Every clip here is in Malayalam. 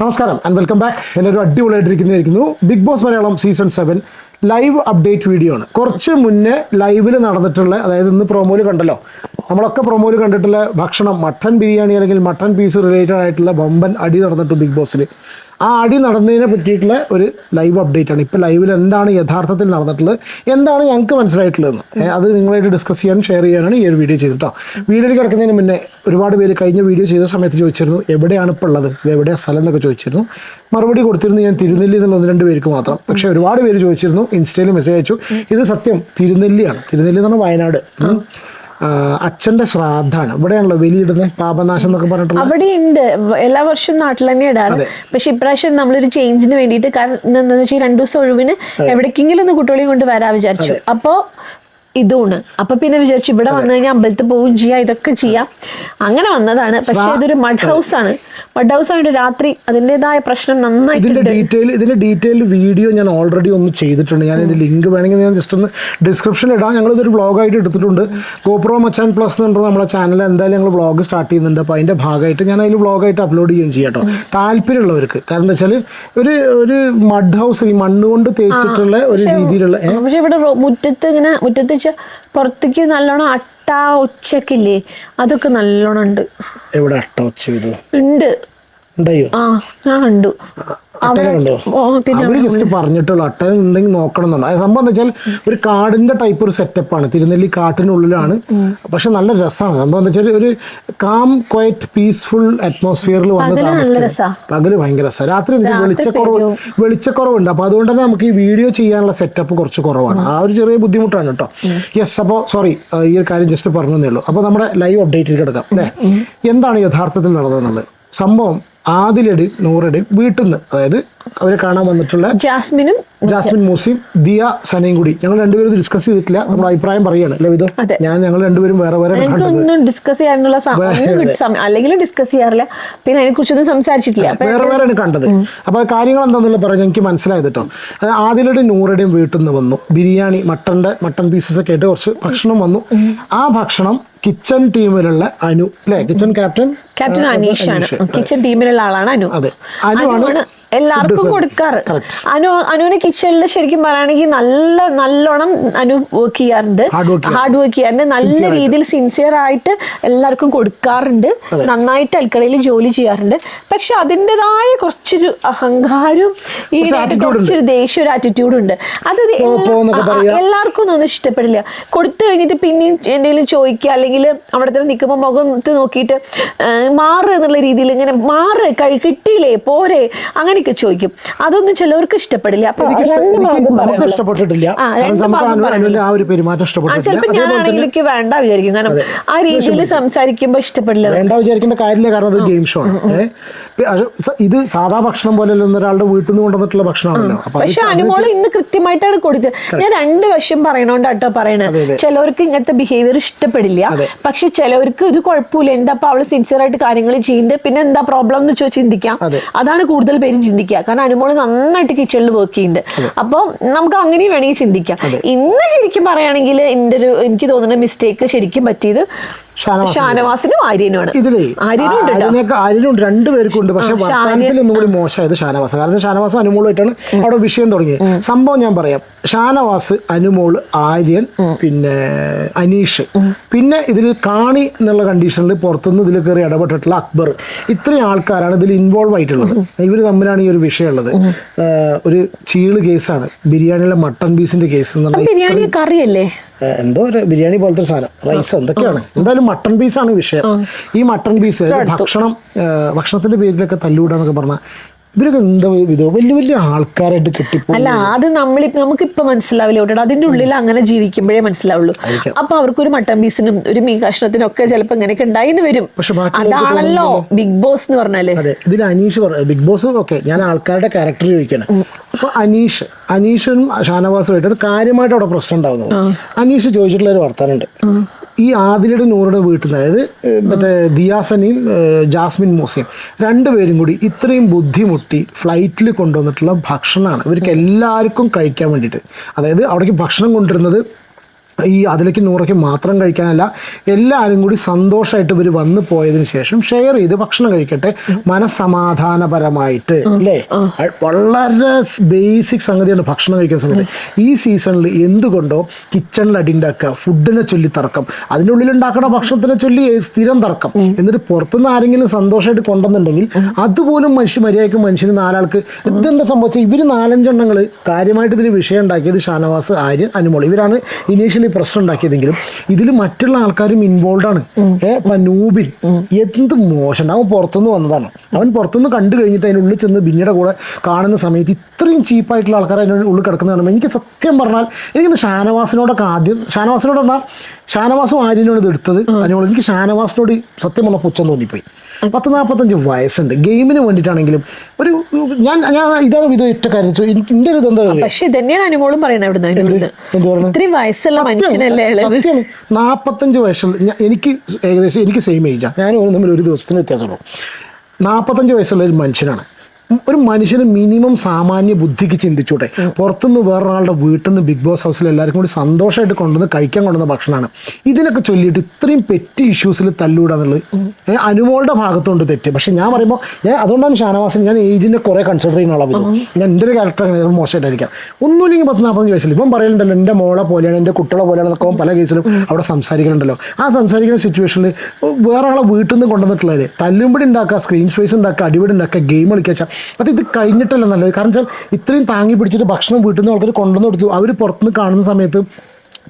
നമസ്കാരം ആൻഡ് വെൽക്കം ബാക്ക് എല്ലാവരും അടിപൊളിയായിട്ടിരിക്കുന്നതായിരിക്കുന്നു. Big boss Malayalam season seven live update video ആണ്. കുറച്ച് മുന്നേ ലൈവിൽ നടന്നിട്ടുള്ള അതായത് ഇന്ന് പ്രൊമോയിൽ കണ്ടല്ലോ. നമ്മളൊക്കെ പ്രൊമോയിൽ കണ്ടിട്ടുള്ള ഭക്ഷണം മട്ടൻ ബിരിയാണി അല്ലെങ്കിൽ മട്ടൻ പീസ് റിലേറ്റഡ് ആയിട്ടുള്ള ബമ്പൻ അടി നടന്നിട്ട് ബിഗ് ബോസിൽ ആ അടി നടന്നതിനെ പറ്റിയിട്ടുള്ള ഒരു ലൈവ് അപ്ഡേറ്റ് ആണ്. ഇപ്പോൾ ലൈവിൽ എന്താണ് യഥാർത്ഥത്തിൽ നടന്നിട്ടുള്ളത്? എന്താണ് ഞങ്ങൾക്ക് മനസ്സിലായിട്ടുള്ളതെന്ന് അത് നിങ്ങളായിട്ട് ഡിസ്കസ് ചെയ്യാനും ഷെയർ ചെയ്യാനാണ് ഈ ഒരു വീഡിയോ ചെയ്തിട്ടോ വീഡിയോയിൽ കിടക്കുന്നതിന് മുന്നേ ഒരുപാട് പേര് കഴിഞ്ഞ വീഡിയോ ചെയ്ത സമയത്ത് ചോദിച്ചിരുന്നു എവിടെയാണ് ഇപ്പോൾ ഉള്ളത്? ഇത് എവിടെയാണ് സ്ഥലം? എന്നൊക്കെ ചോദിച്ചിരുന്നു. മറുപടി കൊടുത്തിരുന്നു ഞാൻ തിരുനെല്ലി എന്നുള്ള ഒന്ന് രണ്ട് പേർക്ക് മാത്രം. പക്ഷേ ഒരുപാട് പേര് ചോദിച്ചിരുന്നു ഇൻസ്റ്റയിൽ മെസ്സേജ് അയച്ചു. ഇത് സത്യം തിരുനെല്ലിയാണ്. തിരുനെല്ലി എന്ന് പറഞ്ഞാൽ വയനാട്. അച്ഛന്റെ ശ്രാദ്ധാണ് ഇവിടെയാണല്ലോ വെലിയിടുന്നത് പാപനാശം എന്നൊക്കെ പറഞ്ഞിട്ടുള്ള അവിടെ ഉണ്ട് എല്ലാ വർഷവും നാട്ടിൽ തന്നെ ഇടാറ് പക്ഷെ ഇപ്രാവശ്യം നമ്മളൊരു ചേഞ്ചിന് വേണ്ടിയിട്ട് കാരണം എന്താണെന്ന് വെച്ചാൽ രണ്ടു ദിവസം ഒഴിവിന് എവിടേക്കെങ്കിലും ഒന്ന് കുട്ടികളെയും കൊണ്ട് വരാൻ വിചാരിച്ചു. അപ്പോ ഇതുമാണ് അപ്പൊ പിന്നെ വിചാരിച്ചു ഇവിടെ വന്നു കഴിഞ്ഞാൽ അമ്പലത്തിൽ പോവുകയും ചെയ്യാം ഇതൊക്കെ ചെയ്യാം. അങ്ങനെ വന്നതാണ്. പക്ഷെ ഇതൊരു മഡ് ഹൗസ് ആണ് മഡ് ഹൗസ് ആയിട്ട് രാത്രി അതിന്റെതായ പ്രശ്നം നന്നായിട്ട് ഡീറ്റെയിൽ ഇതിന്റെ ഡീറ്റെയിൽ വീഡിയോ ഞാൻ ഓൾറെഡി ഒന്ന് ചെയ്തിട്ടുണ്ട്. ഞാൻ ഇതിന്റെ ലിങ്ക് വേണമെങ്കിൽ ഞാൻ ജസ്റ്റ് ഒന്ന് ഡിസ്ക്രിപ്ഷനിൽ ഇടാം. ഞങ്ങൾ ഇതൊരു വ്ളോഗായിട്ട് എടുത്തിട്ടുണ്ട്. ഗോപ്രോ മച്ചാൻ പ്ലസ് എന്ന് പറഞ്ഞ നമ്മുടെ ചാനൽ എന്തായാലും ഞങ്ങൾ വ്ളോഗ് സ്റ്റാർട്ട് ചെയ്യുന്നുണ്ട്. അപ്പോൾ അതിന്റെ ഭാഗമായിട്ട് ഞാൻ അതിൽ വ്ളോഗായിട്ട് അപ്ലോഡ് ചെയ്യുകയും ചെയ്യാം കേട്ടോ. താല്പര്യമുള്ളവർക്ക്. കാരണം എന്താ വെച്ചാൽ ഒരു ഒരു മഡ് ഹൗസ് ഈ മണ്ണുകൊണ്ട് തേച്ചിട്ടുള്ള ഒരു രീതിയിലുള്ള പക്ഷേ ഇവിടെ മുറ്റത്ത് ഇങ്ങനെ മുറ്റത്ത് വെച്ചാൽ പുറത്തേക്ക് നല്ലോണം അട്ട ഒച്ചക്കില്ലേ അതൊക്കെ നല്ലോണം ഉണ്ട്. എവിടെ അട്ട ഒച്ച ഉണ്ട്. കണ്ടു. അവർ ജസ്റ്റ് പറഞ്ഞിട്ടുള്ളൂ അട്ടൻ ഉണ്ടെങ്കിൽ നോക്കണം എന്നുണ്ട് അത് സംഭവം എന്താ വെച്ചാൽ ഒരു കാടിന്റെ ടൈപ്പ് ഒരു സെറ്റപ്പാണ് തിരുനെല്ലി കാട്ടിനുള്ളിലാണ്. പക്ഷെ നല്ല രസമാണ് സംഭവം എന്താ വെച്ചാൽ ഒരു കാം ക്വയറ്റ് പീസ്ഫുൾ അറ്റ്മോസ്ഫിയറിൽ വന്ന് രസാ. പകൽ ഭയങ്കര രസമാണ് രാത്രി വെളിച്ചക്കുറവ് വെളിച്ചക്കുറവുണ്ട്. അപ്പൊ അതുകൊണ്ട് തന്നെ നമുക്ക് ഈ വീഡിയോ ചെയ്യാനുള്ള സെറ്റപ്പ് കുറച്ച് കുറവാണ്. ആ ഒരു ചെറിയ ബുദ്ധിമുട്ടാണ് കേട്ടോ. യെസ് അപ്പോൾ സോറി ഈ ഒരു കാര്യം ജസ്റ്റ് പറഞ്ഞു ഉള്ളൂ. അപ്പോൾ നമ്മുടെ ലൈവ് അപ്ഡേറ്റിൽ കിടക്കാം അല്ലേ? എന്താണ് യഥാർത്ഥത്തിൽ നടന്നതെന്നുള്ളത് സംഭവം ആദിലടി നൂറടി വീട്ടിൽ നിന്ന് അതായത് അവരെ കാണാൻ വന്നിട്ടുള്ള ജാസ്മിനും ജാസ്മിൻ മൂസിയും ദിയ സനയും കൂടി. ഞങ്ങൾ രണ്ടുപേരും ഡിസ്കസ് ചെയ്തിട്ടില്ല. നമ്മുടെ അഭിപ്രായം പറയാണ് അല്ലേ ഇത് ഞാൻ ഞങ്ങൾ രണ്ടുപേരും വേറെ വേറെ ഡിസ്കസ് ചെയ്യാനുള്ള അല്ലെങ്കിലും ഡിസ്കസ് ചെയ്യാറില്ല. പിന്നെ അതിനെ കുറിച്ചൊന്നും സംസാരിച്ചിട്ടില്ല വേറെ വേറെ വേറെയാണ് കണ്ടത്. അപ്പൊ കാര്യങ്ങൾ എന്താണെന്നുള്ള പറഞ്ഞ് എനിക്ക് മനസ്സിലായത് കേട്ടോ അത് ആദിലയുടെയും നൂറടിയും വീട്ടിൽ നിന്ന് വന്നു. ബിരിയാണി മട്ടന്റെ മട്ടൺ പീസസ് ഒക്കെ ആയിട്ട് കുറച്ച് ഭക്ഷണം വന്നു. ആ ഭക്ഷണം കിച്ചൺ ടീമിലുള്ള അനു അല്ലെ? Kitchen captain? ക്യാപ്റ്റൻ അനീഷാണ് കിച്ചൺ ടീമിലുള്ള ആളാണ് അനു. അതെ. അനു അനുവാണ് എല്ലാവർക്കും കൊടുക്കാറ്. അനു അനുവിന് കിച്ചണിൽ ശരിക്കും പറയുകയാണെങ്കിൽ നല്ല നല്ലോണം അനു വർക്ക് ചെയ്യാറുണ്ട്. ഹാർഡ് വർക്ക് ചെയ്യാറുണ്ട്. നല്ല രീതിയിൽ സിൻസിയർ ആയിട്ട് എല്ലാവർക്കും കൊടുക്കാറുണ്ട്. നന്നായിട്ട് അടുക്കളയിൽ ജോലി ചെയ്യാറുണ്ട്. പക്ഷെ അതിന്റെതായ കുറച്ചൊരു അഹങ്കാരവും ഈ കുറച്ചൊരു ദേഷ്യ ഒരു ആറ്റിറ്റ്യൂഡ് ഉണ്ട്. അത്. എല്ലാവർക്കും ഒന്നും ഇഷ്ടപ്പെടില്ല. കൊടുത്തു കഴിഞ്ഞിട്ട് പിന്നെയും എന്തെങ്കിലും ചോദിക്കുക അല്ലെങ്കിൽ അവിടെ തന്നെ നിൽക്കുമ്പോൾ മുഖത്ത് നോക്കിയിട്ട് മാറ് എന്നുള്ള രീതിയിൽ ഇങ്ങനെ മാറ് കിട്ടിയില്ലേ പോരെ. അങ്ങനെയൊക്കെ ചോദിക്കും. അതൊന്നും ചിലവർക്ക് ഇഷ്ടപ്പെടില്ല. അപ്പൊ എനിക്ക് ഇഷ്ട- രണ്ട് എനിക്ക് ഭാഗം നമുക്ക് പറയാനുള്ളത്. ഇഷ്ടപ്പെട്ടിട്ടില്ല. ആ, കാരണം രണ്ട് നമുക്ക് ഭാഗം അനു അനുവിന്റെ ആ ഒരു പെരുമാറ്റം ആ ഇഷ്ടപ്പെട്ടിട്ടില്ല ചിലപ്പോ അതേപോലെ ഞാനാണെങ്കിൽ എനിക്ക് വേണ്ട വിചാരിക്കും. കാരണം ആ രീതിയിൽ സംസാരിക്കുമ്പോ ഇഷ്ടപ്പെടില്ല. വേണ്ട വിചാരിക്കേണ്ട കാര്യമില്ല കാരണം അത് ഗെയിം ഷോ ആണ്? ഇത് സാധാ ഭക്ഷണം പോലെ ഒരാളുടെ വീട്ടിൽ നിന്ന് കൊണ്ടുവന്നിട്ടുള്ള ഭക്ഷണമാണല്ലോ. പക്ഷെ അനുമോൾ ഇന്ന് കൃത്യമായിട്ടാണ് കൊടുത്തത് ഞാൻ രണ്ട് വശം പറയണോണ്ട് കേട്ടോ പറയണത് ചിലവർക്ക് ഇങ്ങനത്തെ ബിഹേവിയർ ഇഷ്ടപ്പെടില്ല. പക്ഷെ ചിലവർക്ക് ഇത് കുഴപ്പമില്ല. എന്താ അപ്പൊ അവൾ സിൻസിയർ ആയിട്ട് കാര്യങ്ങൾ ചെയ്യുന്നുണ്ട് പിന്നെ എന്താ പ്രോബ്ലം എന്ന് വെച്ചാൽ ചിന്തിക്കാം. അതാണ് കൂടുതൽ പേരും ചിന്തിക്കുക. കാരണം അനുമോൾ നന്നായിട്ട് കിച്ചണിൽ വർക്ക് ചെയ്യുന്നുണ്ട് അപ്പോൾ നമുക്ക് അങ്ങനെയും വേണമെങ്കിൽ ചിന്തിക്കാം. ഇന്ന് ശരിക്കും പറയുകയാണെങ്കിൽ എന്റെ ഒരു എനിക്ക് തോന്നുന്ന മിസ്റ്റേക്ക് ശരിക്കും പറ്റിയത് ഷാനവാസിനും ആര്യനുമാണ് ഇതിലേ ആര്യനും ആര്യനുണ്ട് രണ്ടുപേർക്കും ഉണ്ട്. പക്ഷെ വർത്തമാനത്തിൽ ഒന്നും കൂടി മോശമായത് ഷാനവാസ്. കാരണം ഷാനവാസ് അനുമോളായിട്ടാണ് അവിടെ വിഷയം തുടങ്ങിയത്. സംഭവം ഞാൻ പറയാം. ഷാനവാസ് അനുമോൾ ആര്യൻ പിന്നെ അനീഷ്. പിന്നെ ഇതിൽ കാണി എന്നുള്ള കണ്ടീഷനിൽ പുറത്തുനിന്ന് ഇതിൽ കയറി ഇടപെട്ടിട്ടുള്ള അക്ബർ. ഇത്രയും ആൾക്കാരാണ് ഇതിൽ ഇൻവോൾവ് ആയിട്ടുള്ളത്. ഇവർ തമ്മിലാണ് ഈ ഒരു വിഷയമുള്ളത് ഉള്ളത്. ഒരു ചീൾ കേസാണ്. ബിരിയാണിയിലെ മട്ടൺ പീസിന്റെ കേസ് എന്ന് പറഞ്ഞാൽ ബിരിയാണി കറിയല്ലേ? ഏഹ് എന്തോ ഒരു ബിരിയാണി പോലത്തെ ഒരു സാധനം. റൈസ് എന്തൊക്കെയാണ്? എന്തായാലും മട്ടൺ പീസാണ് വിഷയം. ഈ മട്ടൺ പീസ് ഭക്ഷണം ഭക്ഷണത്തിന്റെ പേരിലൊക്കെ തല്ലുകൂടാന്നൊക്കെ പറഞ്ഞാൽ ഇവരൊക്കെ എന്താ ഇത്? വലിയ വലിയ ആൾക്കാരായിട്ട് കിട്ടിപ്പോ അല്ല അത് നമ്മൾ നമുക്കിപ്പോ മനസ്സിലാവില്ല. കേട്ടോ അതിന്റെ ഉള്ളിൽ അങ്ങനെ ജീവിക്കുമ്പോഴേ മനസ്സിലാവുള്ളൂ. അപ്പൊ അവർക്കൊരു മട്ടൻ പീസിനും ഒരു മീൻ കഷ്ണത്തിനും ഒക്കെ ചിലപ്പോ ഇങ്ങനെയൊക്കെ ഉണ്ടായിന്ന് വരും. അതാണല്ലോ ബിഗ് ബോസ് എന്ന് പറഞ്ഞാൽ. ഇതിൽ അനീഷ് ബിഗ് ബോസ് ഓക്കെ ഞാൻ ആൾക്കാരുടെ ക്യാരക്ടർ ചോദിക്കണം. അപ്പൊ അനീഷ് അനീഷും ഷാനവാസുമായിട്ട് കാര്യമായിട്ട് അവിടെ പ്രശ്നം ഉണ്ടാവുന്നു. അനീഷ് ചോദിച്ചിട്ടുള്ള ഒരു വർത്താനുണ്ട് ഈ ആദിലയുടെ നൂറുടെ വീട്ടിൽ നിന്ന് അതായത് മറ്റേ ദിയാസനെയും ജാസ്മിൻ മൂസയും രണ്ടുപേരും കൂടി ഇത്രയും ബുദ്ധിമുട്ടി ഫ്ലൈറ്റിൽ കൊണ്ടുവന്നിട്ടുള്ള ഭക്ഷണമാണ്. ഇവർക്ക് എല്ലാവർക്കും കഴിക്കാൻ വേണ്ടിയിട്ട്. അതായത് അവിടേക്ക് ഭക്ഷണം കൊണ്ടുവരുന്നത് ഈ അതിലേക്ക് നൂറയ്ക്ക് മാത്രം കഴിക്കാനല്ല എല്ലാവരും കൂടി സന്തോഷമായിട്ട് ഇവർ വന്നു പോയതിനു ശേഷം ഷെയർ ചെയ്ത് ഭക്ഷണം കഴിക്കട്ടെ. മനസ്സമാധാനപരമായിട്ട് അല്ലേ? വളരെ ബേസിക് സംഗതിയാണ് ഭക്ഷണം കഴിക്കുന്ന സമയത്ത്. ഈ സീസണിൽ എന്തുകൊണ്ടോ കിച്ചണിൽ അടിണ്ടാക്കുക ഫുഡിനെ ചൊല്ലി തർക്കം അതിന്റെ ഉള്ളിൽ ഉണ്ടാക്കുന്ന ഭക്ഷണത്തിനെ ചൊല്ലി സ്ഥിരം തർക്കം. എന്നിട്ട് പുറത്തുനിന്ന് ആരെങ്കിലും സന്തോഷമായിട്ട് കൊണ്ടുവന്നുണ്ടെങ്കിൽ അതുപോലും മനുഷ്യ മര്യാദയ്ക്ക് മനുഷ്യന് നാലാൾക്ക് ഇതെന്താ സംഭവിച്ചത് ഇവർ നാലഞ്ചെണ്ണങ്ങൾ കാര്യമായിട്ട് ഇതിന് വിഷയം ഉണ്ടാക്കിയത് ഷാനവാസ് ആര്യൻ അനുമോൾ. ഇവരാണ് ഇനീഷ്യലി പ്രശ്നം ഉണ്ടാക്കിയതെങ്കിലും ഇതിൽ മറ്റുള്ള ആൾക്കാരും ഇൻവോൾവ് ആണ്. നൂബിൻ എന്ത് മോശം. അവൻ പുറത്തുനിന്ന് വന്നതാണ്. അവൻ പുറത്തുനിന്ന് കണ്ടു കഴിഞ്ഞിട്ട് അതിനുള്ളിൽ ചെന്ന് ബിന്നിയുടെ കൂടെ കാണുന്ന സമയത്ത് ഇത്രയും ചീപ്പായിട്ടുള്ള ആൾക്കാർ അതിന്റെ ഉള്ളിൽ കിടക്കുന്ന കാണുമ്പോൾ എനിക്ക് സത്യം പറഞ്ഞാൽ എനിക്കിന്ന് ഷാനവാസിനോടൊക്കെ ആദ്യം ഷാനവാസിനോട് പറഞ്ഞാൽ ഷാനവാസും ആര്യനോട് ഇത് എടുത്തത്. അതിനോട് എനിക്ക് ഷാനവാസിനോട് സത്യം പറഞ്ഞ പുച്ഛം തോന്നിപ്പോയി. പത്ത് നാൽപ്പത്തഞ്ച് വയസ്സുണ്ട്. ഗെയിമിന് വേണ്ടിയിട്ടാണെങ്കിലും ഒരു ഞാൻ ഞാൻ ഇതാണ് ഇത് ഒറ്റ കാര്യം. എന്റെ എന്റെ ഒരു ഇതെന്താ പക്ഷേ ഇതന്നെയാണ് അനുമോളും പറയുന്നത് ഇവിടുന്ന് ഇത്രയും വയസ്സുള്ള മനുഷ്യനല്ലേ നാൽപ്പത്തഞ്ച് വയസ്സുള്ള എനിക്ക് ഏകദേശം എനിക്ക് സെയിം ഏജാണ് ഞാനും തമ്മിൽ ഒരു ദിവസത്തിന് വ്യത്യാസമുള്ളൂ. നാൽപ്പത്തഞ്ച് വയസ്സുള്ള ഒരു മനുഷ്യനാണ്. ഒരു മനുഷ്യന് മിനിമം സാമാന്യ ബുദ്ധിക്ക് ചിന്തിച്ചോട്ടെ പുറത്തുനിന്ന് വേറൊരാളുടെ വീട്ടിൽ നിന്ന് ബിഗ് ബോസ് ഹൗസിൽ എല്ലാവർക്കും കൂടി സന്തോഷമായിട്ട് കൊണ്ടുവന്ന് കഴിക്കാൻ കൊണ്ടുവന്ന ഭക്ഷണമാണ്. ഇതിനൊക്കെ ചൊല്ലിയിട്ട് ഇത്രയും പെറ്റി ഇഷ്യൂസിൽ തല്ലൂടാന്നുള്ളത് അനുമോളുടെ ഭാഗത്തുണ്ട് തെറ്റ്. പക്ഷെ ഞാൻ പറയുമ്പോൾ ഞാൻ അതുകൊണ്ടാണ് ഷാനവാസൻ ഞാൻ ഏജിനെ കുറേ കൺസിഡർ ചെയ്യുന്ന ആളാണ് ഞാൻ എന്റെ ഒരു ക്യാരക്ടർ അങ്ങനെ മോശമായിട്ടായിരിക്കാം. ഒന്നുമില്ലെങ്കിൽ പത്ത് നാൽപ്പത്തഞ്ച് വയസ്സിൽ. ഇപ്പം പറയുന്നുണ്ടല്ലോ എന്റെ മോളെ പോലെയാണ് എന്റെ കുട്ടികളെ പോലെയാണ് എന്നൊക്കെ പല കേസിലും അവിടെ സംസാരിക്കുന്നുണ്ടല്ലോ ആ സംസാരിക്കുന്ന സിറ്റുവേഷനിൽ വേറെ ആളെ വീട്ടിൽ നിന്ന് കൊണ്ടുവന്നിട്ടുള്ളത്. തല്ലുമ്പടി ഉണ്ടാക്കുക സ്ക്രീൻ സ്പേസ് ഉണ്ടാക്കുക അടിപൊളി ഉണ്ടാക്കുക ഗെയിം കളിക്കുക അത് ഇത് കഴിഞ്ഞിട്ടല്ല നല്ലത്. കാരണം വെച്ചാൽ ഇത്രയും താങ്ങി പിടിച്ചിട്ട് ഭക്ഷണം വീട്ടിൽ നിന്ന് ആൾക്കാർ കൊണ്ടുവന്ന് കൊടുത്തു. അവർ പുറത്തുനിന്ന് കാണുന്ന സമയത്ത്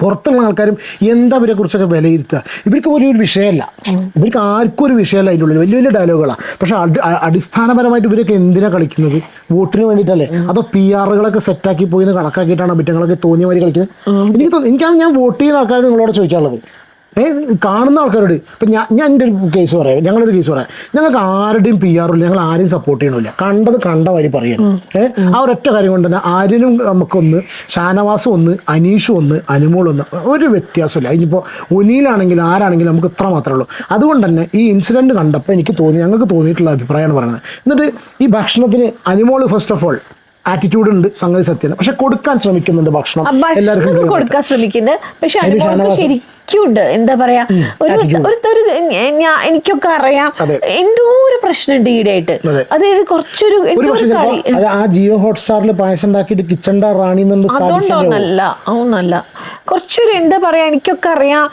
പുറത്തുള്ള ആൾക്കാരും എന്താ ഇവരെ കുറിച്ചൊക്കെ വിലയിരുത്തുക? ഇവർക്ക് ഒരു ഒരു വിഷയമല്ല. ഇവർക്ക് ആർക്കും ഒരു വിഷയമല്ല അതിന്റെ ഉള്ളിൽ. വലിയ വലിയ ഡയലോഗുകളാണ് പക്ഷെ അടി- അടിസ്ഥാനപരമായിട്ട് ഇവരൊക്കെ എന്തിനാണ് കളിക്കുന്നത്? വോട്ടിന് വേണ്ടിയിട്ടല്ലേ? അതോ പി ആറുകളൊക്കെ സെറ്റാക്കി പോയി എന്ന് കണക്കാക്കിയിട്ടാണ് അഭിറ്റങ്ങളൊക്കെ തോന്നിയ മാതിരി കളിക്കുന്നത്? എനിക്ക് തോന്നുന്നു എനിക്കാണ് ഞാൻ വോട്ട് ചെയ്യുന്ന ആൾക്കാർ നിങ്ങളോട് ചോദിക്കാനുള്ളത്. കാണുന്ന ആൾക്കാരോട് ഇപ്പം ഞാൻ ഞാൻ എന്റെ ഒരു കേസ് പറയാം. ഞങ്ങളൊരു കേസ് പറയാം. ഞങ്ങൾക്ക് ആരുടെയും പി ആറില്ല ഞങ്ങൾ ആരെയും സപ്പോർട്ട് ചെയ്യണമില്ല കണ്ടത് കണ്ട വരി പറയാം. ഏഹ് ആ ഒരൊറ്റ കാര്യം കൊണ്ട് തന്നെ ആര്യനും നമുക്കൊന്ന് ഷാനവാസും ഒന്ന് അനീഷും ഒന്ന് അനുമോളും ഒന്ന് ഒരു വ്യത്യാസമില്ല. ഇനിയിപ്പോൾ ഒനിയിലാണെങ്കിലും ആരാണെങ്കിലും നമുക്ക് ഇത്ര മാത്രമേ ഉള്ളൂ. അതുകൊണ്ട് തന്നെ ഈ ഇൻസിഡന്റ് കണ്ടപ്പോൾ എനിക്ക് തോന്നി ഞങ്ങൾക്ക് തോന്നിയിട്ടുള്ള അഭിപ്രായമാണ് പറയുന്നത്. എന്നിട്ട് ഈ ഭക്ഷണത്തിന് Anumol first of all attitude ഉണ്ട് സംഗതി സത്യം പക്ഷെ കൊടുക്കാൻ ശ്രമിക്കുന്നുണ്ട് ഭക്ഷണം. എല്ലാവർക്കും കൊടുക്കാൻ ശ്രമിക്കുന്നുണ്ട്. പക്ഷെ ശരിക്കും ഉണ്ട് എന്താ പറയാ? ഒരു ഒരു ഞാൻ എനിക്കൊക്കെ അറിയാം. എന്തോ ഒരു പ്രശ്നം ഈടായിട്ട് അതെ. അതായത് കുറച്ചൊരു എന്തോ ആ ജിയോ ഹോട്ട്സ്റ്റാറിൽ പായസം ഉണ്ടാക്കിയിട്ട് കിച്ചൺ റാണി സ്ഥാപിച്ചതോ അതൊന്നല്ല കുറച്ചൊരു എന്താ പറയാ എനിക്കൊക്കെ അറിയാം.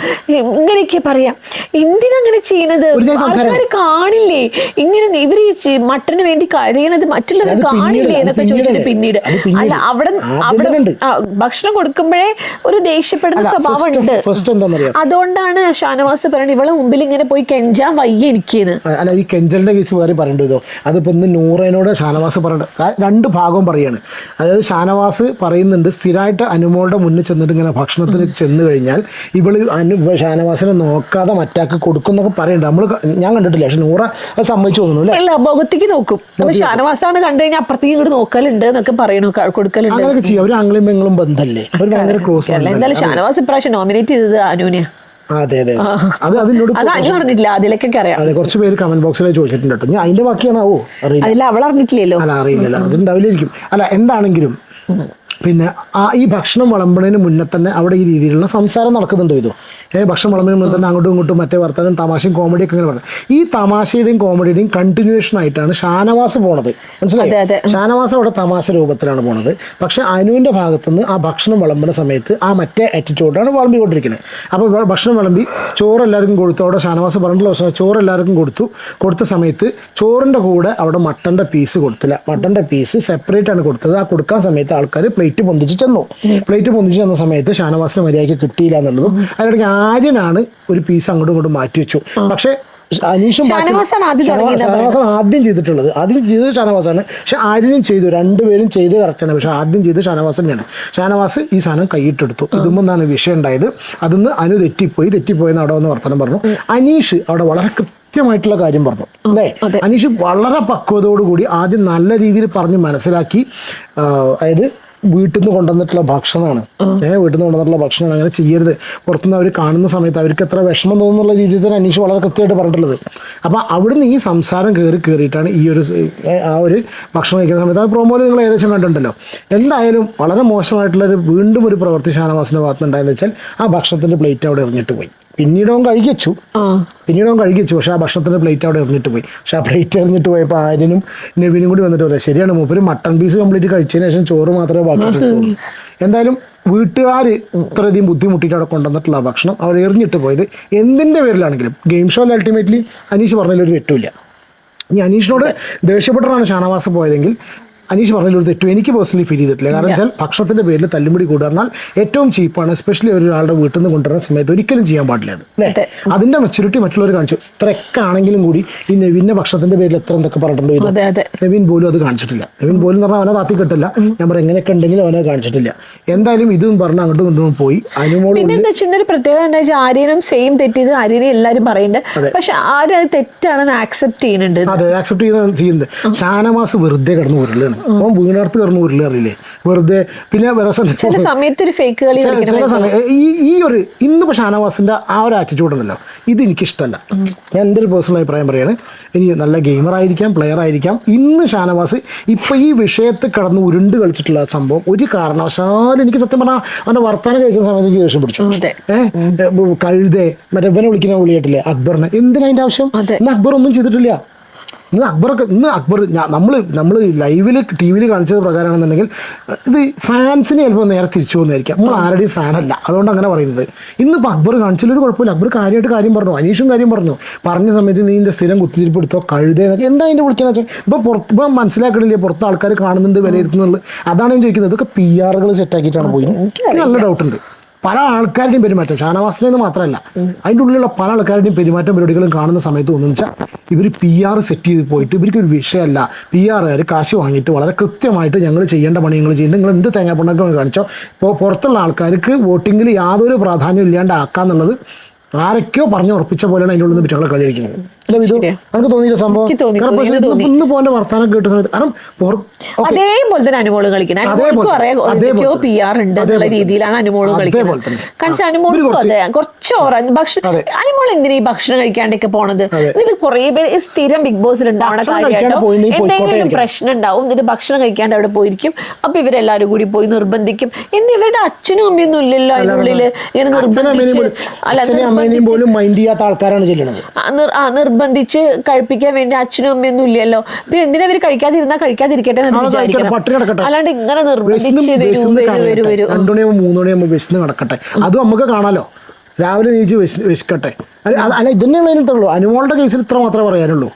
ഇങ്ങനെയൊക്കെ പറയാം. എന്തിനങ്ങനെ ചെയ്യുന്നത്? ആൾക്കാർ കാണില്ലേ? ഇങ്ങനെ ഇവർ മട്ടന് വേണ്ടി കരയണത് മറ്റുള്ളവർ കാണില്ലേ എന്നൊക്കെ ചോദിച്ചിട്ട് പിന്നീട്. അല്ല അവിടെ അവിടെ ഭക്ഷണം കൊടുക്കുമ്പോഴേ ഒരു ദേഷ്യപ്പെടുന്ന സ്വഭാവം ഉണ്ട് first എന്താന്നറിയോ? അതുകൊണ്ടാണ് ഷാനവാസ് പറയുന്നത് ഇവളെ മുമ്പിൽ ഇങ്ങനെ പോയി കെഞ്ചാൻ വയ്യ എനിക്കെന്ന് അല്ല ഈ കെഞ്ചലിന്റെ കേസ് വേറെ പറയേണ്ടത് അതിപ്പോ ഇന്ന് നൂറേനോട് ഷാനവാസ് പറയണ്ട രണ്ട് ഭാഗവും പറയാണ്. അതായത് ഷാനവാസ് പറയുന്നുണ്ട് സ്ഥിരമായിട്ട് അനുമോളുടെ മുന്നിൽ ചെന്നിട്ട് ഇങ്ങനെ ഭക്ഷണത്തിന് ചെന്ന് കഴിഞ്ഞാൽ ഇവൾ അനു ഷാനവാസിനെ നോക്കാതെ മറ്റാക്ക് കൊടുക്കുന്നൊക്കെ പറയുന്നുണ്ട് നമ്മൾ ഞാൻ കണ്ടിട്ടില്ല പക്ഷെ നൂറ അത് സമ്മതിച്ചു തോന്നുന്നു അല്ലേ? മുഖത്തേക്ക് നോക്കും. ഷാനവാസാണ് കണ്ടു കഴിഞ്ഞാൽ അപ്പുറത്തേക്ക് ഇങ്ങോട്ട് നോക്കലുണ്ട് എന്നൊക്കെ പറയണു കൊടുക്കലുണ്ട്. അങ്ങനെയൊക്കെ ചെയ്യും. അവർ ആംഗ്ലയും ബംഗളും ബന്ധമല്ലേ അവർ ഭയങ്കര ക്ലോസ് എന്തായാലും ഷാനവാസ് ഇപ്രാവശ്യം നോമിനേറ്റ് ചെയ്തത് അതെ അതെ. അത് അതിനോട് അത് അനു പറഞ്ഞിട്ടില്ല അതിലേക്കൊക്കെ അറിയാം. അതെ കുറച്ച് പേര് കമന്റ് ബോക്സിൽ ചോദിച്ചിട്ടുണ്ട് കേട്ടോ ഞാൻ അതിന്റെ ബാക്കിയാണാവോ അറിയില്ല. അതിൽ അവൾ അറിഞ്ഞിട്ടില്ലല്ലോ അല്ല അറിയില്ലല്ലോ. അതുണ്ടാവില്ലായിരിക്കും അല്ല എന്താണെങ്കിലും പിന്നെ ആ ഈ ഭക്ഷണം വിളമ്പുന്നതിന് മുന്നേ തന്നെ അവിടെ ഈ രീതിയിലുള്ള സംസാരം നടക്കുന്നുണ്ടോ ഇതോ. ഏ ഭക്ഷണം വിളമ്പുന്നതിന് മുന്നേ തന്നെ അങ്ങോട്ടും ഇങ്ങോട്ടും മറ്റേ വർത്തമാനം തമാശയും കോമഡിയൊക്കെ ഇങ്ങനെ പറഞ്ഞു ഈ തമാശയുടെയും കോമഡിയുടെയും കണ്ടിന്യൂഷൻ ആയിട്ടാണ് ഷാനവാസ് പോണത്. മനസ്സിലായി. ഷാനവാസ് അവിടെ തമാശ രൂപത്തിലാണ് പോണത്. പക്ഷെ അനുവിന്റെ ഭാഗത്തുനിന്ന് ആ ഭക്ഷണം വിളമ്പുന്ന സമയത്ത് ആ മറ്റേ ആറ്റിറ്റ്യൂഡാണ് വിളമ്പിക്കൊണ്ടിരിക്കുന്നത്. അപ്പോൾ ഭക്ഷണം വിളമ്പി ചോറ് എല്ലാവർക്കും കൊടുത്തു. അവിടെ ഷാനവാസ് പറഞ്ഞിട്ടുള്ള പക്ഷേ ചോറ് എല്ലാവർക്കും കൊടുത്തു. കൊടുത്ത സമയത്ത് ചോറിന്റെ കൂടെ അവിടെ മട്ടന്റെ പീസ് കൊടുത്തില്ല. മട്ടന്റെ പീസ് സെപ്പറേറ്റ് ആണ് കൊടുത്തത്. ആ കൊടുക്കാൻ സമയത്ത് ആൾക്കാർ പ്ലേറ്റ് പൊന്തിച്ച് ചെന്നു. പ്ലേറ്റ് പൊന്തിച്ച് ചെന്ന സമയത്ത് ഷാനവാസിന് മര്യാദയ്ക്ക് കിട്ടിയില്ല എന്നുള്ളതും അതിനിടയ്ക്ക് ആര്യനാണ് ഒരു പീസ് അങ്ങോട്ടും ഇങ്ങോട്ടും മാറ്റി വെച്ചു. പക്ഷേ അനീഷും ഷാനവാസാണ് ആദ്യം ചെയ്തിട്ടുള്ളത്. ആദ്യം ചെയ്തത് ഷാനവാസാണ്. പക്ഷെ ആര്യനും ചെയ്തു. രണ്ടുപേരും ചെയ്ത് കറക്റ്റാണ്. പക്ഷെ ആദ്യം ചെയ്ത് ഷാനവാസ് തന്നെയാണ്. ഷാനവാസ് ഈ സാധനം കൈയിട്ടെടുത്തു. ഇതുമെന്നാണ് വിഷയം ഉണ്ടായത്. അതിന്ന് അനു തെറ്റിപ്പോയി. തെറ്റിപ്പോയെന്ന് അവിടെ വന്ന് വർത്തനം പറഞ്ഞു. അനീഷ് അവിടെ വളരെ കൃത്യമായിട്ടുള്ള കാര്യം പറഞ്ഞു. അല്ലേ? അനീഷ് വളരെ പക്വതയോടുകൂടി ആദ്യം നല്ല രീതിയിൽ പറഞ്ഞ് മനസ്സിലാക്കി അതായത് വീട്ടിൽ നിന്ന് കൊണ്ടുവന്നിട്ടുള്ള ഭക്ഷണമാണ്. ഏഹ് വീട്ടിൽ നിന്ന് കൊണ്ടുവന്നിട്ടുള്ള ഭക്ഷണമാണ് അങ്ങനെ ചെയ്യരുത്. പുറത്തുനിന്ന് അവർ കാണുന്ന സമയത്ത് അവർക്ക് എത്ര വിഷമം തോന്നുന്നുള്ള രീതിയിൽ തന്നെ അനീഷ് വളരെ കൃത്യമായിട്ട് പറഞ്ഞിട്ടുള്ളത്. അപ്പോൾ അവിടുന്ന് ഈ സംസാരം കയറി കയറിയിട്ടാണ് ഈ ഒരു ആ ഒരു ഭക്ഷണം കഴിക്കുന്ന സമയത്ത് ആ പ്രോമോയിൽ നിങ്ങൾ ഏകദേശം കണ്ടിട്ടുണ്ടല്ലോ. എന്തായാലും വളരെ മോശമായിട്ടുള്ള ഒരു വീണ്ടും ഒരു പ്രവൃത്തി ഷാനവാസിന്റെ ഭാഗത്തുണ്ടായെന്ന് വെച്ചാൽ ആ ഭക്ഷണത്തിന്റെ പ്ലേറ്റ് അവിടെ എറിഞ്ഞിട്ട് പോയി. പിന്നീട് അവൻ ആ. പിന്നീട് അവൻ കഴിച്ചു പക്ഷേ ആ ഭക്ഷണത്തിന്റെ പ്ലേറ്റ് അവിടെ എറിഞ്ഞിട്ട് പോയി. പക്ഷെ ആ പ്ലേറ്റ് എറിഞ്ഞിട്ട് പോയപ്പോൾ ആര്യനും നെവിനും കൂടി വന്നിട്ട് പറയാം ശരിയാണ് മൂപ്പര് മട്ടൺ പീസ് കംപ്ലീറ്റ് കഴിച്ചതിന് ശേഷം ചോറ് മാത്രമേ ബാക്കിയിട്ടുള്ളൂ എന്തായാലും വീട്ടുകാർ ഇത്രയധികം ബുദ്ധിമുട്ടിയിട്ട് അവിടെ കൊണ്ടുവന്നിട്ടുള്ള ഭക്ഷണം അവർ എറിഞ്ഞിട്ട് പോയത് എന്തിന്റെ പേരിലാണെങ്കിലും. ഗെയിം ഷോയിൽ അൾട്ടിമേറ്റ്ലി അനീഷ് പറഞ്ഞതിലൊരു തെറ്റുമില്ല. ഇനി അനീഷിനോട് ദേഷ്യപ്പെട്ടാണ് ഷാനവാസ് പോയതെങ്കിൽ അനീഷ് പറഞ്ഞതിലൊരു തെറ്റും എനിക്ക് പേഴ്സണലി ഫീൽ ചെയ്തിട്ടില്ല. കാരണം വെച്ചാൽ ഭക്ഷണത്തിന്റെ പേരിൽ തല്ലുമുടി കൂടുക ഏറ്റവും ചീപ്പാണ് എസ്പെഷ്യലി ഒരാളുടെ വീട്ടിൽ നിന്ന് കൊണ്ടുവരുന്ന സമയത്ത് ഒരിക്കലും ചെയ്യാൻ പാടില്ല അത്. അതിന്റെ മെച്ചൂരിറ്റി മറ്റുള്ളവർ കാണിച്ചു. ഇത്രയൊക്കെ ആണെങ്കിലും കൂടി ഈ നെവിന്റെ ഭക്ഷണത്തിന്റെ പേരിൽ എത്ര എന്തൊക്കെ പറഞ്ഞിട്ടുണ്ടോ നെവിൻ പോലും അത് കാണിച്ചിട്ടില്ല. നെവിൻ പോലും പറഞ്ഞാൽ അവനെ താത്തി കിട്ടില്ല. നമ്മൾ എങ്ങനെയൊക്കെ ഉണ്ടെങ്കിലും അവനെ കാണിച്ചിട്ടില്ല. എന്തായാലും ഇതും പറഞ്ഞ് അങ്ങോട്ടും ഇങ്ങോട്ടും പോയി. അനുമോളൊരു പ്രത്യേകത എന്താ വെച്ചാൽ ആര്യനും സെയിം തെറ്റിയത് ആര്യനെ എല്ലാരും പറയുന്നുണ്ട്. പക്ഷെ ആര് അത് തെറ്റാണെന്ന് ആക്സെപ്റ്റ് ചെയ്യുന്നുണ്ട്. അതെ ആക്സെപ്റ്റ് ചെയ്യുന്ന ചെയ്യുന്നത് ഷാനവാസ് വെറുതെ കിടന്ന് ഉരുളാണ് അവൻ വീണർത്ത് കയറുന്ന ഉരുള അറിയില്ലേ? വെറുതെ പിന്നെ വേറെ ചില സമയത്ത് ഒരു ഫേക്ക് കളി ചില- സമയം ഈ ഈ ഒരു പക്ഷെ ഷാനവാസിന്റെ ആ ഒരു ആറ്റിറ്റ്യൂഡ് ഉണ്ടല്ലോ. ഇത് എനിക്കിഷ്ടമല്ല ഞാൻ എന്റെ ഒരു പേഴ്സണൽ അഭിപ്രായം പറയാണ്. ഇനി നല്ല ഗെയിമർ ആയിരിക്കാം പ്ലെയർ ആയിരിക്കാം. ഇന്ന് ഷാനവാസ് ഇപ്പൊ ഈ വിഷയത്തിൽ കടന്ന് ഉരുണ്ട് കളിച്ചിട്ടുള്ള സംഭവം ഒരു കാരണവശാലും എനിക്ക് സത്യം പറഞ്ഞാൽ അവന്റെ വർത്താനം കഴിക്കുന്ന സമയത്ത് എനിക്ക് ദേഷ്യം പിടിച്ചു. ഏഹ് കഴുതേ മറ്റേ ഇവനെ വിളിക്കുന്ന വിളിയായിട്ടില്ലേ? അക്ബറിനെ. എന്തിനാ അതിന്റെ ആവശ്യം. അക്ബർ ഒന്നും ചെയ്തിട്ടില്ല. ഇന്ന് അക്ബറൊക്കെ ഇന്ന് അക്ബർ നമ്മൾ നമ്മൾ ലൈവിൽ ടി വിയിൽ കാണിച്ചത് പ്രകാരമാണെന്നുണ്ടെങ്കിൽ ഇത് ഫാൻസിനെ ചിലപ്പോൾ നേരെ തിരിച്ചു പോകുന്നതായിരിക്കാം. നമ്മൾ ആരുടെയും ഫാനല്ല. അതുകൊണ്ട് അങ്ങനെ പറയുന്നത്. ഇന്നിപ്പോൾ അക്ബർ കാണിച്ചാലൊരു കുഴപ്പമില്ല. അക്ബർ കാര്യമായിട്ട് കാര്യം പറഞ്ഞു. അനീഷും കാര്യം പറഞ്ഞു. പറഞ്ഞ സമയത്ത് നീ ഇതിന്റെ സ്ഥിരം കുത്തിരിപ്പ് എടുത്തോ കഴുതേ എന്നൊക്കെ. എന്താ അതിന്റെ വിളിക്കുന്നത് വെച്ചാൽ ഇപ്പോൾ പുറത്ത് ഇപ്പം മനസ്സിലാക്കണില്ലേ പുറത്ത് ആൾക്കാർ കാണുന്നുണ്ട് വിലയിരുത്തുന്നുള്ളത് അതാണ് ഞാൻ ചോദിക്കുന്നത്. ഇതൊക്കെ പി ആറുകൾ സെറ്റാക്കിയിട്ടാണ് പോയി. എനിക്ക് നല്ല ഡൗട്ടുണ്ട് പല ആൾക്കാരുടെയും പെരുമാറ്റം ഷാനവാസിനെ എന്ന് മാത്രമല്ല അതിന്റെ ഉള്ളിലുള്ള പല ആൾക്കാരുടെയും പെരുമാറ്റം പരിപാടികളും കാണുന്ന സമയത്ത് ഒന്നും വെച്ചാൽ ഇവർ പി ആർ സെറ്റ് ചെയ്ത് പോയിട്ട് ഇവർക്ക് ഒരു വിഷയമല്ല. പി ആറുകാർ കാശ് വാങ്ങിയിട്ട് വളരെ കൃത്യമായിട്ട് ഞങ്ങൾ ചെയ്യേണ്ട പണി ഞങ്ങൾ ചെയ്യുന്നത് നിങ്ങൾ എന്ത് തേങ്ങാപ്പണ്ണൊക്കെ കാണിച്ചോ? ഇപ്പോൾ പുറത്തുള്ള ആൾക്കാർക്ക് വോട്ടിങ്ങിൽ യാതൊരു പ്രാധാന്യം ഇല്ലാണ്ട് ആക്കാന്നുള്ളത് ആരൊക്കെയോ പറഞ്ഞു ഉറപ്പിച്ച പോലെയാണ് അതിന്റെ ഉള്ളിൽ നിന്ന് കളി കളിക്കുന്നത് അല്ല ഇത് നമുക്ക് തോന്നിയില്ല സംഭവം? ഇന്ന് പോന്റെ വർത്താനം കേട്ട സമയത്ത് കാരണം അതേപോലെ തന്നെ അനുമോൾ കളിക്കുന്നത്. രീതിയിലാണ് അനുമോൾ കളിക്കുന്നത്. കാരണം കുറച്ച് ഭക്ഷണം അനുമോൾ എന്തിനാ ഈ ഭക്ഷണം കഴിക്കാണ്ടൊക്കെ പോണത്? ഇതിൽ കുറെ പേര് സ്ഥിരം ബിഗ് ബോസിൽ ഉണ്ടാവണ കാര്യമായിട്ടോ എന്തെങ്കിലും പ്രശ്നം ഉണ്ടാവും എന്നിട്ട് ഭക്ഷണം കഴിക്കാണ്ട് അവിടെ പോയിരിക്കും. അപ്പൊ ഇവരെല്ലാരും കൂടി പോയി നിർബന്ധിക്കും. ഇവരുടെ അച്ഛനും അമ്മയൊന്നും ഇല്ലല്ലോ അതിനുള്ളിൽ. ഇങ്ങനെ നിർബന്ധിച്ച് അല്ല അമ്മേനെയും പോലും മൈൻഡ് ചെയ്യാത്ത ആൾക്കാരാണ് ചെല്ലുന്നത് നിർബന്ധിച്ച് കഴിപ്പിക്കാൻ വേണ്ടി അച്ഛനും അമ്മയൊന്നും ഇല്ലല്ലോ. പിന്നെ എന്തിനാ അവർ കഴിക്കാതിരുന്നാ കഴിക്കാതിരിക്കട്ടെ എന്ന് വിചാരിക്കണം. അല്ലാണ്ട് ഇങ്ങനെ നിർബന്ധിച്ച് വരൂ വരൂ വരൂ രണ്ടു മണിയാകുമ്പോൾ മൂന്ന് മണിയാകുമ്പോൾ വിശന്ന് കിടക്കട്ടെ അതും നമുക്ക് കാണാലോ. രാവിലെ നീച്ച് വിശ- വിശക്കട്ടെ. അല്ല ഇതന്നെയാണ് അതിനകത്തുള്ളൂ അനുമോളുടെ കേസിൽ ഇത്ര മാത്രമേ പറയാനുള്ളൂ.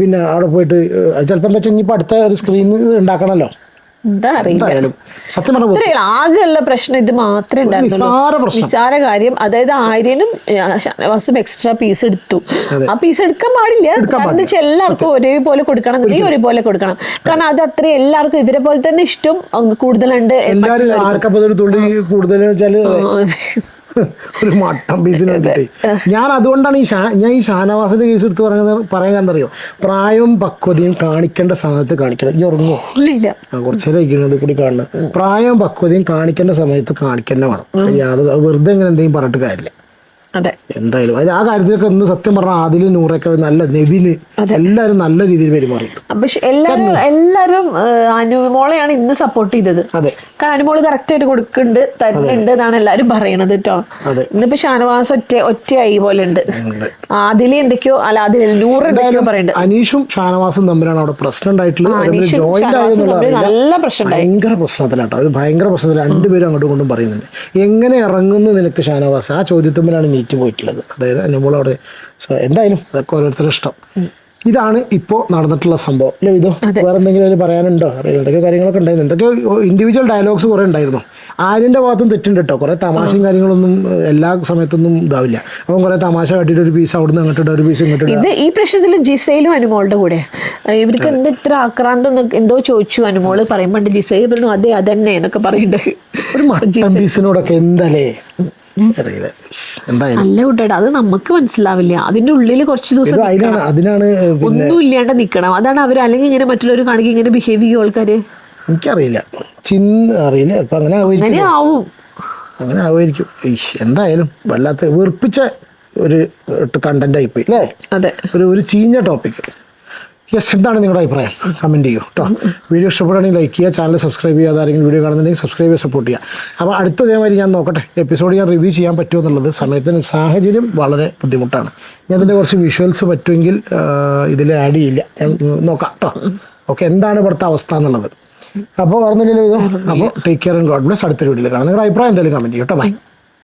പിന്നെ അവിടെ പോയിട്ട് ചിലപ്പോൾ എന്താ വെച്ചാൽ ഇനിയിപ്പോൾ അടുത്ത ഒരു സ്ക്രീൻ ഉണ്ടാക്കണമല്ലോ എന്താ അറിയില്ല സത്യം പറഞ്ഞ. ആകെയുള്ള പ്രശ്നം ഇത് മാത്രമേ ഉണ്ടായിരുന്നുള്ളൂ. നിസ്സാര കാര്യം. അതായത് ആര്യനും ഷാനവാസും എക്സ്ട്രാ പീസ് എടുത്തു. ആ പീസ് എടുക്കാൻ പാടില്ല. കാരണം വെച്ചാൽ എല്ലാവർക്കും ഒരേപോലെ കൊടുക്കണം. നീ ഒരേപോലെ കൊടുക്കണം. കാരണം അത് അത്ര എല്ലാവർക്കും ഇവരെ പോലെ തന്നെ ഇഷ്ടം കൂടുതലുണ്ട് എല്ലാവരും കൂടുതൽ ഒരു മട്ടം പീസിന് വേണ്ടിയിട്ട്. ഞാൻ അതുകൊണ്ടാണ് ഈ ഷാ ഞാൻ ഈ ഷാനവാസിന്റെ കേസ് എടുത്ത് പറയുന്നത് പറയാൻ എന്തറിയോ പ്രായവും പക്വതയും കാണിക്കേണ്ട സമയത്ത് കാണിക്കണം. ഈ ഉറങ്ങോ? ഇല്ല ആ, കുറച്ച് നേരം ഇരിക്കുന്നത് കൂടി കാണണം. പ്രായവും പക്വതയും കാണിക്കേണ്ട സമയത്ത് കാണിക്കേണ്ട വേണം. യാതൊരു വെറുതെ ഇങ്ങനെ എന്തെങ്കിലും പറഞ്ഞിട്ട് കാര്യമില്ല. അതെ. എന്തായാലും അതിൽ ആ കാര്യത്തിലൊക്കെ ഒന്ന് സത്യം പറഞ്ഞാൽ ആദിൽ നൂറൊക്കെ നല്ല നെവിന് എല്ലാവരും നല്ല രീതിയിൽ പെരുമാറി പക്ഷെ എല്ലാരും എല്ലാരും ഏഹ്, അനുമോളെയാണ് ഇന്ന് സപ്പോർട്ട് ചെയ്തത്. അതെ. കാരണം അനുമോൾ കറക്റ്റ് ആയിട്ട് കൊടുക്കുന്നുണ്ട് തരുന്നുണ്ട് എന്നാണ് എല്ലാരും പറയണത് കേട്ടോ. ഇന്നിപ്പോ ഷാനവാസ് ഒറ്റ ഒറ്റയായി പോലെ ഉണ്ട്. ആദില എന്തൊക്കെയോ അല്ല അതിൽ നൂറ് എന്തൊക്കെയോ പറയുന്നുണ്ട് അനീഷും ഷാനവാസും തമ്മിലാണ് അവിടെ പ്രശ്നം ഉണ്ടായിട്ടുള്ളത്. നല്ല പ്രശ്നം. ഭയങ്കര പ്രശ്നത്തിലാട്ടോ. അത് ഭയങ്കര പ്രശ്നത്തിൽ രണ്ടുപേരും അങ്ങോട്ടും കൊണ്ടും പറയുന്നുണ്ട്. എങ്ങനെ ഇറങ്ങുന്നു നിനക്ക് ഷാനവാസ്? ആ ചോദ്യത്തുമ്പിലാണ് നീറ്റ് പോയിട്ടുള്ളത്. അതായത് അനുമോൾ അവിടെ സോ, എന്തായാലും അതൊക്കെ ഓരോരുത്തരുടെ ഇഷ്ടം. ഇതാണ് ഇപ്പോൾ നടന്നിട്ടുള്ള സംഭവം. അല്ലേ ഇതോ വേറെ എന്തെങ്കിലും അതിൽ പറയാനുണ്ടോ? അറിയാം? എന്തൊക്കെ കാര്യങ്ങളൊക്കെ ഉണ്ടായിരുന്നു? എന്തൊക്കെ ഇൻഡിവിജ്വൽ ഡയലോഗ്സ് കുറേ ഉണ്ടായിരുന്നു. ആര്യന്റെ ഭാഗത്തും തെറ്റുണ്ട് കേട്ടോ. കുറേ തമാശയും കാര്യങ്ങളൊന്നും എല്ലാ സമയത്തൊന്നും ഇതാവില്ല. അപ്പം കുറേ തമാശ കാട്ടിയിട്ട് ഒരു പീസ് അവിടുന്ന് അങ്ങോട്ട് ഒരു പീസ് ഇങ്ങോട്ട് ഇത് ഈ പ്രശ്നത്തിൽ ജിസയിലും അനുമോളുടെ കൂടെ. ഇവർക്ക് എന്ത് ഇത്ര ആക്രാന്തം എന്തോ ചോദിച്ചു അനുമോൾ പറയുമ്പോൾ ജിസയിൽ പറഞ്ഞു അതെ അതന്നെ എന്നൊക്കെ പറയുന്നുണ്ട്. ഒരു മട്ടൻ പീസിനോടൊക്കെ എന്തല്ലേ? അറിയില്ല. എന്തായാലും. നല്ല കൂട്ടേടാ അത് നമുക്ക് മനസ്സിലാവില്ല. അതിന്റെ ഉള്ളിൽ കുറച്ച് ദിവസം ഇത് അതിനാണ് അതിനാണ് പിന്നെ ഒന്നും ഇല്ലാണ്ട് നിക്കണം. അതാണ് അവർ അല്ലെങ്കിൽ ഇങ്ങനെ മറ്റുള്ളവർ കാണിക്കുക ഇങ്ങനെ ബിഹേവ് ചെയ്യും ആൾക്കാര്. എനിക്കറിയില്ല. ചിന്ന് അറിയില്ല. ഇപ്പം അങ്ങനെ ആവുമായിരിക്കും. അങ്ങനെ ആവും. അങ്ങനെ ആവുമായിരിക്കും. എന്തായാലും വല്ലാത്ത വെറുപ്പിച്ച ഒരു കണ്ടന്റ് ആയിപ്പോയി അല്ലേ? അതെ. ഒരു ഒരു ചീഞ്ഞ ടോപ്പിക് യെസ് എന്താണ് നിങ്ങളുടെ അഭിപ്രായം? കമന്റ് ചെയ്യൂ കേട്ടോ വീഡിയോ ഇഷ്ടപ്പെടുകയാണെങ്കിൽ ലൈക്ക് ചെയ്യുക ചാനൽ സബ്സ്ക്രൈബ് ചെയ്യാതെ ആരെങ്കിലും വീഡിയോ കാണുന്നുണ്ടെങ്കിൽ സബ്സ്ക്രൈബ് ചെയ്ത് സപ്പോർട്ട് ചെയ്യുക. അപ്പോൾ അടുത്ത ഇതേമാതിരി ഞാൻ നോക്കട്ടെ. എപ്പിസോഡ് ഞാൻ റിവ്യൂ ചെയ്യാൻ പറ്റുമോ എന്നുള്ളത് സമയത്തിന് സാഹചര്യം വളരെ ബുദ്ധിമുട്ടാണ്. ഞാൻ അതിന്റെ കുറച്ച് വിഷ്വൽസ് പറ്റുമെങ്കിൽ ഇതിൽ ആഡ് ചെയ്യില്ല. നോക്കാം കേട്ടോ ഓക്കെ എന്താണ് ഇവിടുത്തെ അവസ്ഥ എന്നുള്ളത്? അപ്പോൾ ഓർമ്മയില്ലല്ലോ ഇത്. അപ്പോൾ take care and God bless അടുത്തൊരു വീഡിയോയിൽ കാണാം. നിങ്ങളുടെ അഭിപ്രായം എന്തായാലും കമന്റ് ചെയ്യും കേട്ടോ ബൈ